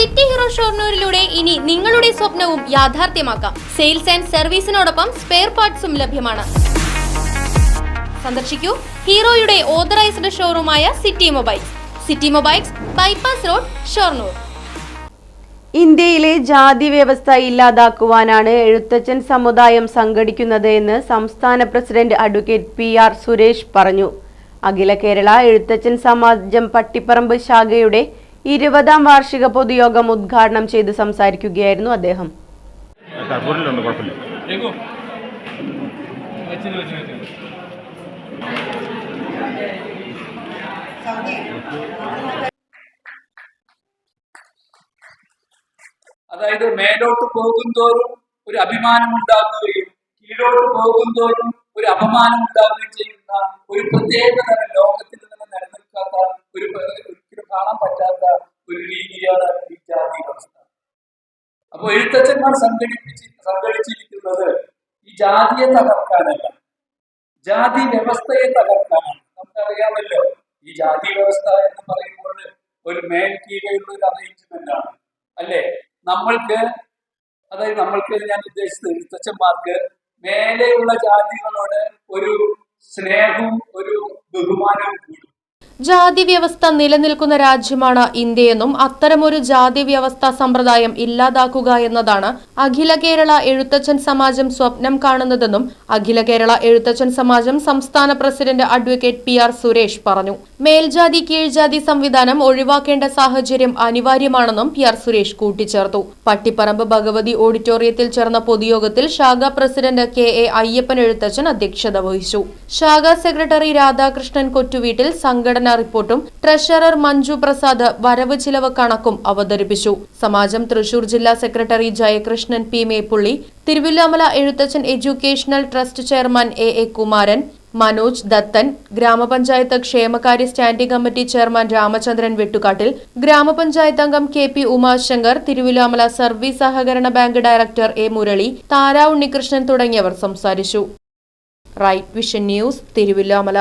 City hero ഷോർണൂരിലൂടെ ഇനി നിങ്ങളുടെ സ്വപ്നവും യാഥാർത്ഥ്യമാക്കാം. സെയിൽസ് ആൻഡ് സർവീസിനോടൊപ്പം സ്പെയർ പാർട്സും ലഭ്യമാണ്. സന്ദർശിക്കൂ ഹീറോയുടെ authorised ഷോറൂമായ city mobiles. City mobiles bypass road Shoranur. ഇന്ത്യയിലെ ജാതി വ്യവസ്ഥ ഇല്ലാതാക്കുവാനാണ് എഴുത്തച്ഛൻ സമുദായം സംഘടിക്കുന്നത് എന്ന് സംസ്ഥാന president advocate P R Suresh പറഞ്ഞു. അഖില കേരള എഴുത്തച്ഛൻ സമാജം പട്ടിപ്പറമ്പ് ശാഖയുടെ ഇരുപതാം വാർഷിക പൊതുയോഗം ഉദ്ഘാടനം ചെയ്ത് സംസാരിക്കുകയായിരുന്നു അദ്ദേഹം. അതായത് മേലോട്ട് പോകുന്തോറും ഒരു അഭിമാനം ഉണ്ടാകുകയും കീഴോട്ട് പോകുന്തോറും ഒരു അപമാനം ഉണ്ടാവുകയും ചെയ്യുന്ന ഒരു പ്രത്യേക തരം അപ്പൊ എഴുത്തച്ഛന്മാർ സംഘടിപ്പിച്ച് സംഘടിച്ചിരിക്കുന്നത് ഈ ജാതിയെ തകർക്കാനല്ല. ജാതി വ്യവസ്ഥയെ തകർക്കാനാണ്. നമുക്കറിയാമല്ലോ ഈ ജാതി വ്യവസ്ഥ എന്ന് പറയുമ്പോൾ ഒരു മേൽ കീഴിലുള്ള ഒരു അറേഞ്ച്മെന്റ് ആണ്. അല്ലെ? നമ്മൾക്ക് അതായത് നമ്മൾക്ക് ഞാൻ ഉദ്ദേശിച്ചത് എഴുത്തച്ഛന്മാർക്ക് മേലെയുള്ള ജാതികളോട് ഒരു സ്നേഹവും ഒരു ബഹുമാനവും ജാതി വ്യവസ്ഥ നിലനിൽക്കുന്ന രാജ്യമാണ് ഇന്ത്യയെന്നും അത്തരമൊരു ജാതി വ്യവസ്ഥ സമ്പ്രദായം ഇല്ലാതാക്കുക എന്നതാണ് അഖില കേരള എഴുത്തച്ഛൻ സമാജം സ്വപ്നം കാണുന്നതെന്നും അഖില കേരള എഴുത്തച്ഛൻ സമാജം സംസ്ഥാന president advocate P R Suresh പറഞ്ഞു. മേൽജാതി കീഴ്ജാതി സംവിധാനം ഒഴിവാക്കേണ്ട സാഹചര്യം അനിവാര്യമാണെന്നും പി ആർ സുരേഷ് കൂട്ടിച്ചേർത്തു. പട്ടിപ്പറമ്പ് ഭഗവതി ഓഡിറ്റോറിയത്തിൽ ചേർന്ന പൊതുയോഗത്തിൽ ശാഖാ president K A Ayyappan Ezhuthachan അധ്യക്ഷത വഹിച്ചു. ശാഖാ സെക്രട്ടറി രാധാകൃഷ്ണൻ കൊറ്റുവീട്ടിൽ സംഘടനാ റിപ്പോർട്ടും ട്രഷറർ മഞ്ജു പ്രസാദ് വരവ് ചിലവ് കണക്കും അവതരിപ്പിച്ചു. സമാജം തൃശൂർ ജില്ലാ secretary Jayakrishnan P Meppully Thiruvilwamala Ezhuthachan educational trust chairman A A Kumaran Manoj Dathan ഗ്രാമപഞ്ചായത്ത് ക്ഷേമകാര്യ standing committee chairman Ramachandran Vettukattil ഗ്രാമപഞ്ചായത്ത് അംഗം K P Umashankar Thiruvilwamala service സഹകരണ bank director A Murali Thara Unnikrishnan തുടങ്ങിയവർ സംസാരിച്ചു. Right vision news Thiruvilwamala.